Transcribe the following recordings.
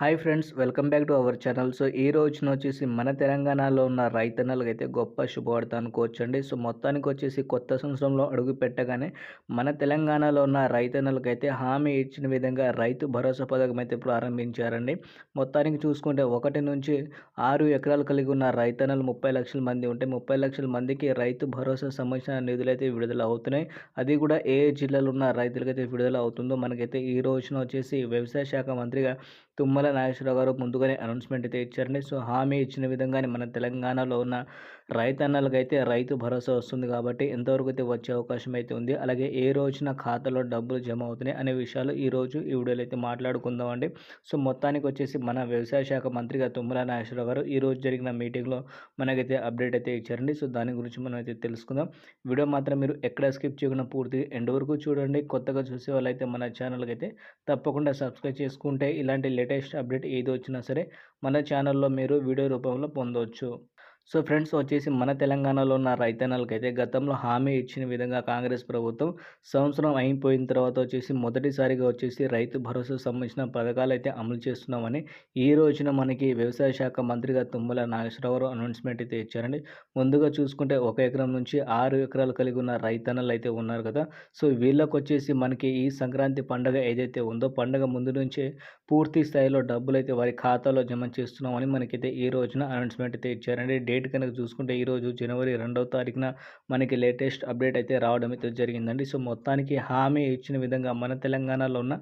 Hi friends welcome back to our channel. So ఈ రోజున వచ్చేసి మన తెలంగాణలో ఉన్న రైతన్నలకు అయితే గొప్ప శుభవార్త అనుకోవచ్చండి సో మొత్తానికి వచ్చేసి కొత్త సంవత్సరంలో అడుగు పెట్టగానే మన తెలంగాణలో ఉన్న రైతన్నలకు అయితే హామీ ఇచ్చిన విధంగా రైతు భరోసా పథకం అయితే ప్రారంభించారండి. మొత్తానికి చూసుకుంటే ఒకటి నుంచి ఆరు ఎకరాలు కలిగి ఉన్న రైతన్నలు ముప్పై లక్షల మంది ఉంటే ముప్పై లక్షల మందికి రైతు భరోసా సంబంధించిన నిధులైతే విడుదల అవుతున్నాయి. అది కూడా ఏ జిల్లాలో ఉన్న రైతులకైతే విడుదల అవుతుందో మనకైతే ఈ రోజున వచ్చేసి వ్యవసాయ శాఖ మంత్రిగా తుమ్మల నాగేశ్వరరావు గారు ముందుగానే అనౌన్స్మెంట్ అయితే ఇచ్చారండి. సో హామీ ఇచ్చిన విధంగానే మన తెలంగాణలో ఉన్న రైతన్నలకైతే రైతు భరోసా వస్తుంది కాబట్టి ఎంతవరకు అయితే వచ్చే అవకాశం అయితే ఉంది అలాగే ఏ రోజున ఖాతాలో డబ్బులు జమ అవుతున్నాయి అనే విషయాలు ఈ రోజు ఈ వీడియోలో అయితే మాట్లాడుకుందామండి సో మొత్తానికి వచ్చేసి మన వ్యవసాయ శాఖ మంత్రిగా తుమ్మల నాగేశ్వరరావు గారు ఈరోజు జరిగిన మీటింగ్లో మనకైతే అప్డేట్ అయితే ఇచ్చారండి. సో దాని గురించి మనం అయితే తెలుసుకుందాం. వీడియో మాత్రం మీరు ఎక్కడ స్కిప్ చేయకుండా పూర్తి ఎండ్ వరకు చూడండి. కొత్తగా చూసే వాళ్ళైతే మన ఛానల్కి అయితే తప్పకుండా సబ్స్క్రైబ్ చేసుకుంటే ఇలాంటి లేటెస్ట్ అప్డేట్ ఏది వచ్చినా సరే మన ఛానల్లో మీరు వీడియో రూపంలో పొందవచ్చు సో ఫ్రెండ్స్ వచ్చేసి మన తెలంగాణలో ఉన్న రైతన్నలకైతే గతంలో హామీ ఇచ్చిన విధంగా కాంగ్రెస్ ప్రభుత్వం సంవత్సరం అయిపోయిన తర్వాత వచ్చేసి మొదటిసారిగా వచ్చేసి రైతు భరోసా సంబంధించిన పథకాలు అయితే అమలు చేస్తున్నామని ఈ రోజున మనకి వ్యవసాయ శాఖ మంత్రిగా తుమ్మల నాగేశ్వరరావు అనౌన్స్మెంట్ అయితే ఇచ్చారండి. ముందుగా చూసుకుంటే ఒక ఎకరం నుంచి ఆరు ఎకరాలు కలిగి ఉన్న రైతన్నలు అయితే ఉన్నారు కదా. సో వీళ్ళకు వచ్చేసి మనకి ఈ సంక్రాంతి పండుగ ఏదైతే ఉందో పండుగ ముందు నుంచే పూర్తి స్థాయిలో డబ్బులు అయితే వారి ఖాతాలో జమ చేస్తున్నామని మనకైతే ఈ రోజున అనౌన్స్మెంట్ అయితే ఇచ్చారండి. డేట్ కనుక చూసుకుంటే ఈరోజు జనవరి రెండవ తారీఖున మనకి లేటెస్ట్ అప్డేట్ అయితే రావడం అయితే జరిగిందండి. సో మొత్తానికి హామీ ఇచ్చిన విధంగా మన తెలంగాణలో ఉన్న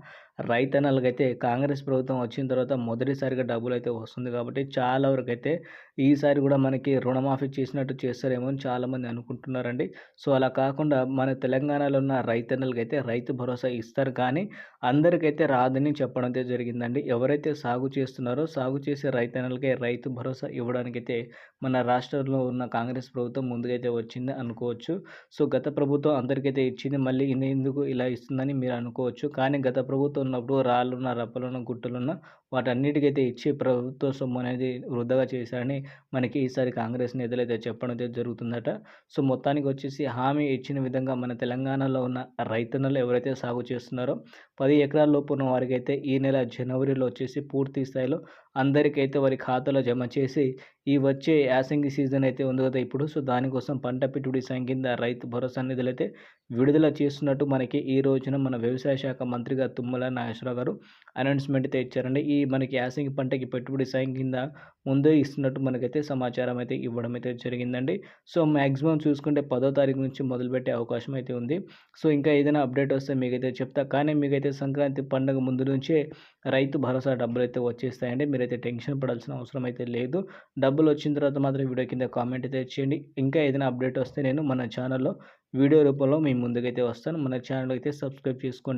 రైతన్నలకైతే కాంగ్రెస్ ప్రభుత్వం వచ్చిన తర్వాత మొదటిసారిగా డబ్బులు అయితే వస్తుంది కాబట్టి చాలా వరకు అయితే ఈసారి కూడా మనకి రుణమాఫీ చేసినట్టు చేస్తారేమో అని చాలామంది అనుకుంటున్నారండి. సో అలా కాకుండా మన తెలంగాణలో ఉన్న రైతన్నలకైతే రైతు భరోసా ఇస్తారు కానీ అందరికైతే రాదని చెప్పడం అయితే జరిగిందండి. ఎవరైతే సాగు చేస్తున్నారో సాగు చేసే రైతన్నలకే రైతు భరోసా ఇవ్వడానికైతే మన రాష్ట్రంలో ఉన్న కాంగ్రెస్ ప్రభుత్వం ముందుకైతే వచ్చింది అనుకోవచ్చు. సో గత ప్రభుత్వం అందరికైతే ఇచ్చింది మళ్ళీ ఎందుకు ఇలా ఇస్తుందని మీరు అనుకోవచ్చు. కానీ గత ప్రభుత్వం ఉన్నప్పుడు రాళ్ళున్న రప్పలున్న గుట్టలున్న వాటన్నిటికైతే ఇచ్చి ప్రభుత్వ సొమ్ము అనేది వృద్ధగా చేశారని మనకి ఈసారి కాంగ్రెస్ నేతలు అయితే చెప్పడం అయితే జరుగుతుందట. సో మొత్తానికి వచ్చేసి హామీ ఇచ్చిన విధంగా మన తెలంగాణలో ఉన్న రైతన్నలు ఎవరైతే సాగు చేస్తున్నారో పది ఎకరాల లోపు ఉన్న వారికైతే ఈ నెల జనవరిలో వచ్చేసి పూర్తి స్థాయిలో అందరికైతే వారి ఖాతాలో జమ చేసి ఈ వచ్చే యాసంగి సీజన్ అయితే ఉంది కదా ఇప్పుడు. సో దానికోసం పంట పెట్టుబడి సాయం కింద రైతు భరోసా నిధులు అయితే విడుదల చేస్తున్నట్టు మనకి ఈ రోజున మన వ్యవసాయ శాఖ మంత్రిగా తుమ్మల నాగేశ్వరరావు గారు అనౌన్స్మెంట్ అయితే ఇచ్చారండి. ఈ మనకి యాసంగి పంటకి పెట్టుబడి సాయం కింద ముందే ఇస్తున్నట్టు మనకైతే సమాచారం అయితే ఇవ్వడం అయితే జరిగిందండి. సో మ్యాక్సిమం చూసుకుంటే పదో తారీఖు నుంచి మొదలుపెట్టే అవకాశం అయితే ఉంది. సో ఇంకా ఏదైనా అప్డేట్ వస్తే మీకైతే చెప్తా. కానీ మీకైతే సంక్రాంతి పండుగ ముందు నుంచే రైతు భరోసా డబ్బులు అయితే వచ్చేస్తాయండి. మీరైతే టెన్షన్ పడాల్సిన అవసరం అయితే లేదు. డబ్బులు వచ్చిన తర్వాత మాత్రం వీడియో కింద కామెంట్ అయితే చేయండి. ఇంకా ఏదైనా అప్డేట్ వస్తే నేను మన ఛానల్లో వీడియో రూపంలో మీ ముందుకైతే వస్తాను. మన ఛానల్ అయితే సబ్స్క్రైబ్ చేసుకోండి.